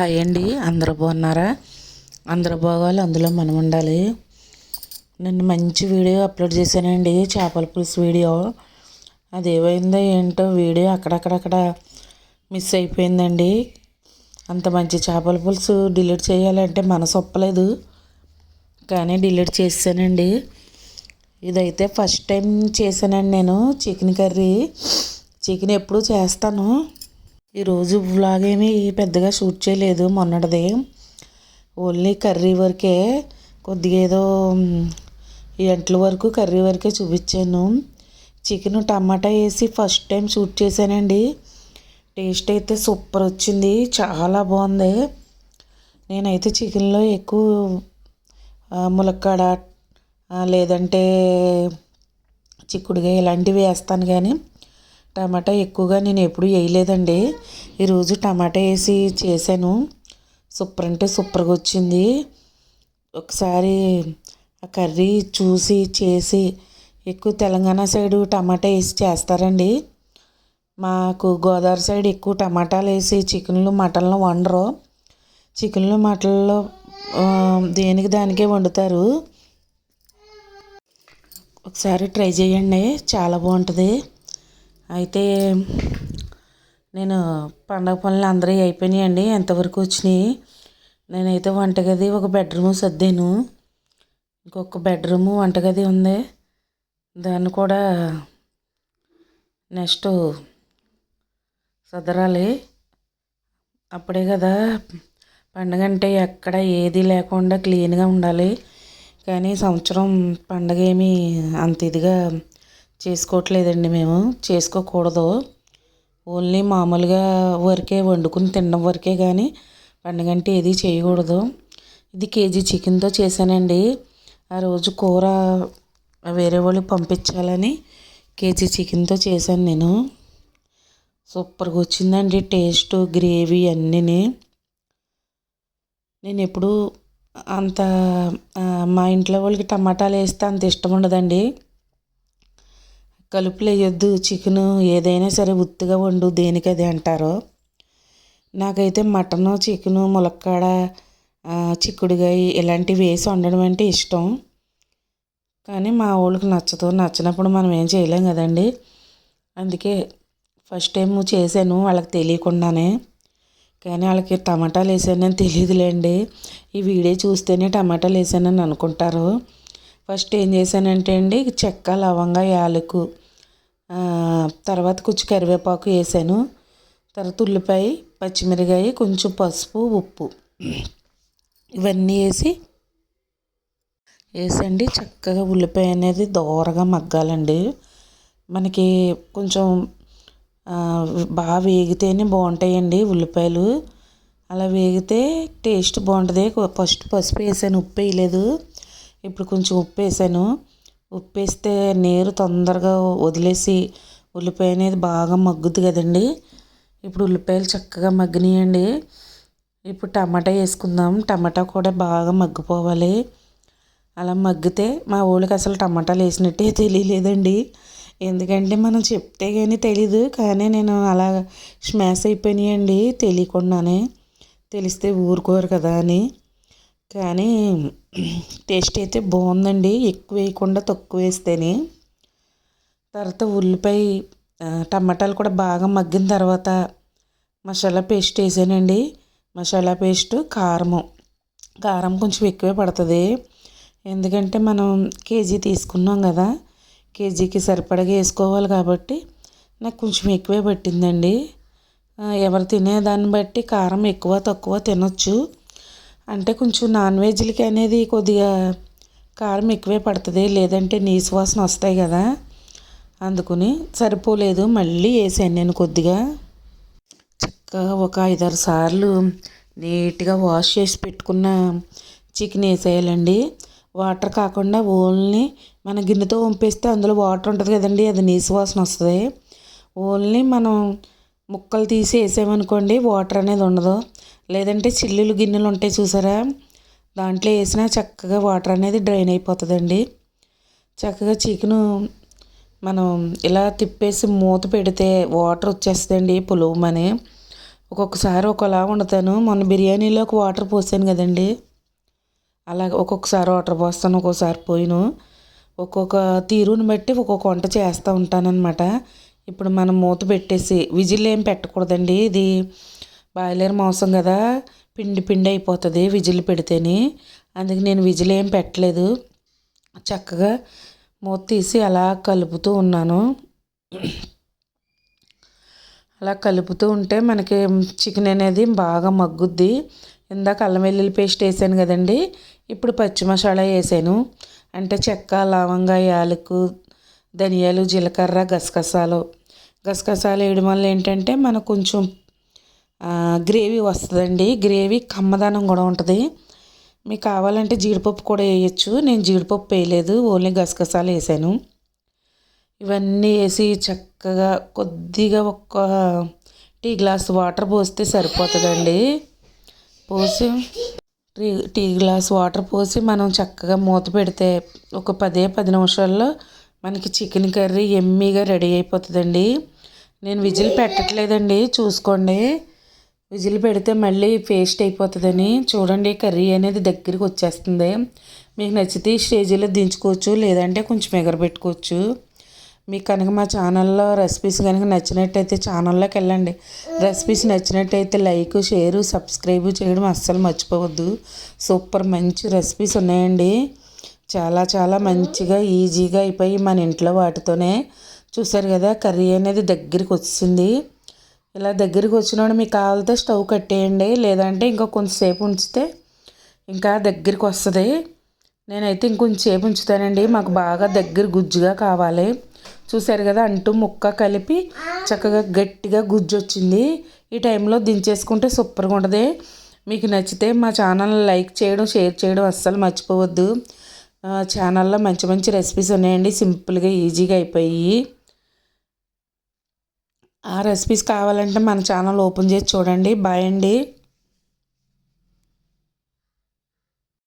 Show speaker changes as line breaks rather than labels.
Hi అండి. అందరూ బాగున్నారా? అందరూ బాగోవాలి అందులో మనం ఉండాలి. నిన్న మంచి వీడియో అప్లోడ్ చేశానండి చేపల పులుసు వీడియో. అది ఏమైందో ఏంటో వీడియో అక్కడక్కడక్కడ మిస్ అయిపోయిందండి. అంత మంచి చేపల పులుసు డిలీట్ చేయాలంటే మనసు ఒప్పలేదు. కానీ డిలీట్ చేశానండి. ఇదైతే ఫస్ట్ టైం చేశానండి నేను చికెన్ కర్రీ. చికెన్ ఎప్పుడు చేస్తాను. ఈరోజు వ్లాగ్ ఏమీ పెద్దగా షూట్ చేయలేదు. మొన్నటిది ఓన్లీ కర్రీ వరకే కొద్దిగా ఏదో ఎంట్ల వరకు కర్రీ వరకే చూపించాను. చికెన్ టమాటా వేసి ఫస్ట్ టైం షూట్ చేశానండి. టేస్ట్ అయితే సూపర్ వచ్చింది. చాలా బాగుంది. నేనైతే చికెన్లో ఎక్కువ ములక్కాడ లేదంటే చిక్కుడుగా ఇలాంటివి వేస్తాను కానీ టమాటా ఎక్కువగా నేను ఎప్పుడు వేయలేదండి. ఈరోజు టమాటా వేసి చేశాను. సూపర్ అంటే సూపర్గా వచ్చింది. ఒకసారి ఆ కర్రీ చూసి చేసి ఎక్కువ తెలంగాణ సైడు టమాటా వేసి చేస్తారండి. మాకు గోదావరి సైడ్ ఎక్కువ టమాటాలు వేసి చికెన్లు మటన్లు వండరు. చికెన్లు మటన్లో దేనికి దానికే వండుతారు. ఒకసారి ట్రై చేయండి. చాలా బాగుంటుంది. అయితే నేను పండగ పనులు అందరూ అయిపోయినాయండి. ఎంతవరకు వచ్చినాయి? నేనైతే వంటగది ఒక బెడ్రూమ్ సర్దాను. ఇంకొక బెడ్రూము వంటగది ఉంది. దాన్ని కూడా నెక్స్ట్ సదరాలి. అప్పుడే కదా పండగ అంటే ఎక్కడ ఏది లేకుండా క్లీన్గా ఉండాలి. కానీ సంవత్సరం పండగ ఏమీ అంత ఇదిగా చేసుకోవట్లేదండి మేము. చేసుకోకూడదు. ఓన్లీ మామూలుగా వరకే వండుకుని తినడం వరకే కానీ పండుగంటే ఏది చేయకూడదు. ఇది కేజీ చికెన్తో చేశానండి. ఆ రోజు కూర వేరే వాళ్ళకి పంపించాలని కేజీ చికెన్తో చేశాను నేను. సూపర్గా వచ్చిందండి టేస్ట్ గ్రేవీ అన్నీ నేను ఎప్పుడు అంత మా ఇంట్లో వాళ్ళకి టమాటాలు వేస్తే అంత ఇష్టం ఉండదండి. కలుపులు వేయొద్దు చికెను ఏదైనా సరే ఉత్తిగా వండు దేనికది అంటారో. అంటారు నాకైతే మటను చికెను ములక్కాడ చిక్కుడుగాయ ఇలాంటివి వేసి వండడం అంటే ఇష్టం. కానీ మా వాళ్ళకి నచ్చదు. నచ్చినప్పుడు మనం ఏం చేయలేం కదండి. అందుకే ఫస్ట్ టైం చేశాను వాళ్ళకి తెలియకుండానే. కానీ వాళ్ళకి టమాటాలు వేసానని తెలియదులేండి. ఈ వీడియో చూస్తేనే టమాటాలు వేసానని అనుకుంటారు. ఫస్ట్ ఏం చేశానంటే అండి చెక్క లవంగా యాలకు తర్వాత కొంచెం కరివేపాకు వేసాను. తర్వాత ఉల్లిపాయ పచ్చిమిరకాయ కొంచెం పసుపు ఉప్పు. ఇవన్నీ వేసి వేసండి. చక్కగా ఉల్లిపాయ అనేది దోరగా మగ్గాలండి. మనకి కొంచెం బాగా వేగితేనే బాగుంటాయండి ఉల్లిపాయలు. అలా వేగితే టేస్ట్ బాగుంటుంది. ఫస్ట్ పసుపు వేసాను. ఉప్పు వేయలేదు. ఇప్పుడు కొంచెం ఉప్పు వేసాను. ఉప్పేస్తే నీరు తొందరగా వదిలేసి ఉల్లిపాయ అనేది బాగా మగ్గుద్ది కదండి. ఇప్పుడు ఉల్లిపాయలు చక్కగా మగ్గినాయండి. ఇప్పుడు టమాటా వేసుకుందాం. టమాటా కూడా బాగా మగ్గిపోవాలి. అలా మగ్గితే మా ఊళ్ళకి అసలు టమాటాలు వేసినట్టే తెలియలేదండి. ఎందుకంటే మనం చెప్తే కానీ తెలీదు. కానీ నేను అలా స్మాష్ అయిపోయినాయండి తెలియకుండానే. తెలిస్తే ఊరుకోరు కదా అని. కానీ టేస్ట్ అయితే బాగుందండి. ఎక్కువ వేయకుండా తక్కువ వేస్తేనే. తర్వాత ఉల్లిపాయ టమాటాలు కూడా బాగా మగ్గిన తర్వాత మసాలా పేస్ట్ వేసానండి. మసాలా పేస్ట్ కారము. కారం కొంచెం ఎక్కువే పడుతుంది. ఎందుకంటే మనం కేజీ తీసుకున్నాం కదా. కేజీకి సరిపడగా వేసుకోవాలి కాబట్టి నాకు కొంచెం ఎక్కువే పట్టిందండి. ఎవరు తినేదాన్ని బట్టి కారం ఎక్కువ తక్కువ తినొచ్చు. అంటే కొంచెం నాన్ వెజ్లకి అనేది కొద్దిగా కారం ఎక్కువే పడుతుంది లేదంటే నీసు వాసన వస్తాయి కదా. అందుకుని సరిపోలేదు మళ్ళీ వేసాను నేను కొద్దిగా. చక్కగా ఒక ఐదారు సార్లు నీట్గా వాష్ చేసి పెట్టుకున్న చికెన్ వేసేయాలండి. వాటర్ కాకుండా ఓన్లీ మన గిన్నెతో వంపేస్తే అందులో వాటర్ ఉంటుంది కదండి అది నీసు వాసన వస్తుంది. ఓన్లీ మనం ముక్కలు తీసి వేసామనుకోండి వాటర్ అనేది ఉండదు. లేదంటే చిల్లులు గిన్నెలు ఉంటాయి చూసారా? దాంట్లో వేసినా చక్కగా వాటర్ అనేది డ్రైన్ అయిపోతుందండి. చక్కగా చికెను మనం ఇలా తిప్పేసి మూత పెడితే వాటర్ వచ్చేస్తుందండి పులువమని. ఒక్కొక్కసారి ఒకలా వండుతాను. మొన్న బిర్యానీలోకి వాటర్ పోసాను కదండి. అలాగ ఒక్కొక్కసారి వాటర్ పోస్తాను ఒక్కొక్కసారి పోయిను. ఒక్కొక్క తీరుని బట్టి ఒక్కొక్క వంట చేస్తూ ఉంటానన్నమాట. ఇప్పుడు మనం మూత పెట్టేసి విజిల్ ఏం పెట్టకూడదండి ఇది. బాయిలర్ మాంసం కదా పిండి పిండి అయిపోతుంది విజిల్ పెడితేనే. అందుకే నేను విజిల్ ఏం పెట్టలేదు. చక్కగా మూత తీసి అలా కలుపుతూ ఉన్నాను. అలా కలుపుతూ ఉంటే మనకి చికెన్ అనేది బాగా మగ్గుద్ది. ఇందాక అల్లం వెల్లుల్లి పేస్ట్ వేసాను కదండి ఇప్పుడు పచ్చి మసాలా వేసాను. అంటే చెక్క లవంగా యాలకు ధనియాలు జీలకర్ర గసగసాలు. గసగసాలు వేయడం వల్ల ఏంటంటే మనకు కొంచెం గ్రేవీ వస్తుందండి. గ్రేవీ కమ్మదనం కూడా ఉంటుంది. మీకు కావాలంటే జీడిపప్పు కూడా వేయచ్చు. నేను జీడిపప్పు వేయలేదు. ఓన్లీ గసగసాలు వేసాను. ఇవన్నీ వేసి చక్కగా కొద్దిగా ఒక టీ గ్లాస్ వాటర్ పోస్తే సరిపోతుందండి. పోసి టీ టీ గ్లాస్ వాటర్ పోసి మనం చక్కగా మూత పెడితే ఒక పదే పది నిమిషాల్లో మనకి చికెన్ కర్రీ ఎమ్మీగా రెడీ అయిపోతుందండి. నేను విజిల్ పెట్టట్లేదండి. చూసుకోండి. విజిల్ పెడితే మళ్ళీ పేస్ట్ అయిపోతుందని చూడండి కర్రీ అనేది దగ్గరికి వచ్చేస్తుంది. మీకు నచ్చితే ఈ స్టేజీలో దించుకోవచ్చు లేదంటే కొంచెం ఎగరబెట్టుకోవచ్చు. మీకు కనుక మా ఛానల్లో రెసిపీస్ కనుక నచ్చినట్టయితే ఛానల్లోకి వెళ్ళండి. రెసిపీస్ నచ్చినట్టయితే లైక్ షేర్ సబ్స్క్రైబ్ చేయడం అస్సలు మర్చిపోవద్దు. సూపర్ మంచి రెసిపీస్ ఉన్నాయండి. చాలా చాలా మంచిగా ఈజీగా అయిపోయి మన ఇంట్లో వాటితోనే. చూసారు కదా కర్రీ అనేది దగ్గరికి వచ్చింది. ఇలా దగ్గరికి వచ్చినప్పుడు మీకు కావాలితే స్టవ్ కట్టేయండి లేదంటే ఇంకా కొంతసేపు ఉంచితే ఇంకా దగ్గరికి వస్తుంది. నేనైతే ఇంకొంచెంసేపు ఉంచుతానండి మాకు బాగా దగ్గర గుజ్జుగా కావాలి. చూసారు కదా అంటూ ముక్క కలిపి చక్కగా గట్టిగా గుజ్జు వచ్చింది. ఈ టైంలో దించేసుకుంటే సూపర్గా ఉంటుంది. మీకు నచ్చితే మా ఛానల్ లైక్ చేయడం షేర్ చేయడం అస్సలు మర్చిపోవద్దు. ఛానల్లో మంచి మంచి రెసిపీస్ ఉన్నాయండి సింపుల్గా ఈజీగా అయిపోయి ఆ రెసిపీస్ కావాలంటే మన ఛానల్ ఓపెన్ చేసి చూడండి. బాయ్ అండి.